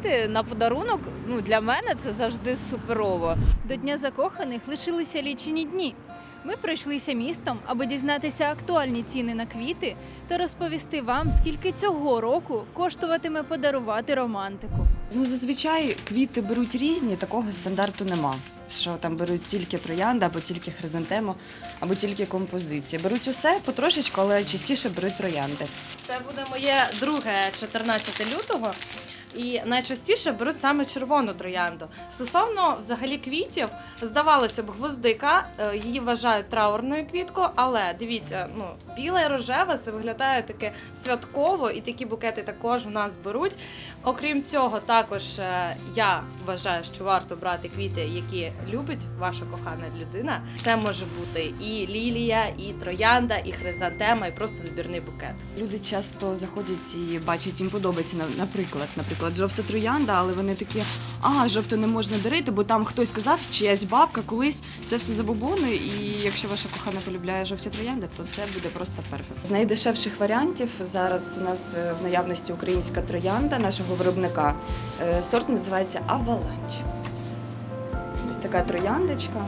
квіти на подарунок ну для мене це завжди суперово. До Дня закоханих лишилися лічені дні. Ми пройшлися містом, аби дізнатися актуальні ціни на квіти та розповісти вам, скільки цього року коштуватиме подарувати романтику. Ну, зазвичай квіти беруть різні, такого стандарту нема. Що там беруть тільки троянда, або тільки хризантему, або тільки композиції. Беруть усе потрошечку, але частіше беруть троянди. Це буде моє друге 14 лютого. І найчастіше беруть саме червону троянду. Стосовно взагалі квітів, здавалося б, гвоздика е, її вважають траурною квіткою, але дивіться, ну біла і рожева це виглядає таке святково, і такі букети також у нас беруть. Окрім цього, також е, я вважаю, що варто брати квіти, які любить ваша кохана людина. Це може бути і лілія, і троянда, і хризантема, і просто збірний букет. Люди часто заходять і бачать, їм подобається, на- наприклад, наприклад, жовта троянда, але вони такі, а жовту не можна дарити, бо там хтось сказав, чиясь бабка колись це все забобони. І якщо ваша кохана полюбляє жовті троянди, то це буде просто перфект. З найдешевших варіантів зараз у нас е, в наявності українська троянда нашого виробника. Е, Сорт називається Аваланч. Ось така трояндочка.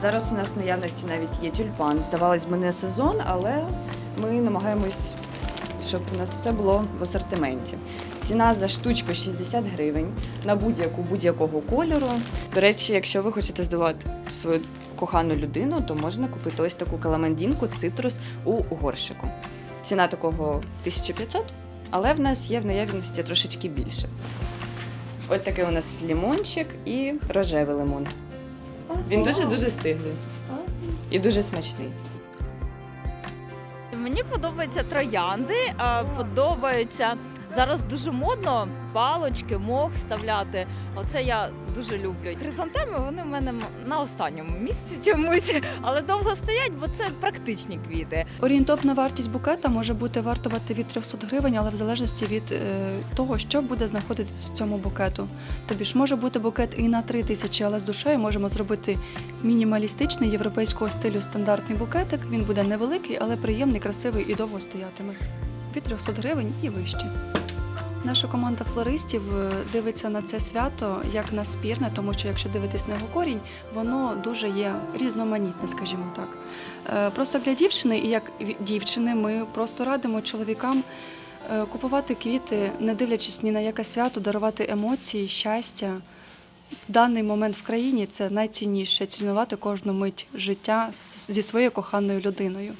Зараз у нас в наявності навіть є тюльпан. Здавалось би, не сезон, але ми намагаємось, щоб у нас все було в асортименті. Ціна за штучку 60 гривень на будь-яку будь-якого кольору. До речі, якщо ви хочете здавати свою кохану людину, то можна купити ось таку каламандінку цитрус у горшику. Ціна такого 1500, але в нас є в наявності трошечки більше. Ось такий у нас лімончик і рожевий лимон. Він дуже-дуже стиглий і дуже смачний. Мені подобаються троянди, подобаються зараз дуже модно палочки, мох вставляти. Оце я дуже люблю. Хризантеми вони в мене на останньому місці чомусь, але довго стоять, бо це практичні квіти. Орієнтовна вартість букета може бути вартувати від 300 гривень, але в залежності від е, того, що буде знаходитися в цьому букету. Тобі ж може бути букет і на 3 тисячі, але з душею можемо зробити мінімалістичний європейського стилю стандартний букетик. Він буде невеликий, але приємний, красивий і довго стоятиме. Від 300 гривень і вище. Наша команда флористів е, дивиться на це свято як на спірне, тому що якщо дивитись на його корінь, воно дуже є різноманітне, скажімо так. Е, Просто для дівчини і як дівчини ми просто радимо чоловікам е, купувати квіти, не дивлячись ні на яке свято, дарувати емоції, щастя. В даний момент в країні це найцінніше цінувати кожну мить життя зі своєю коханою людиною.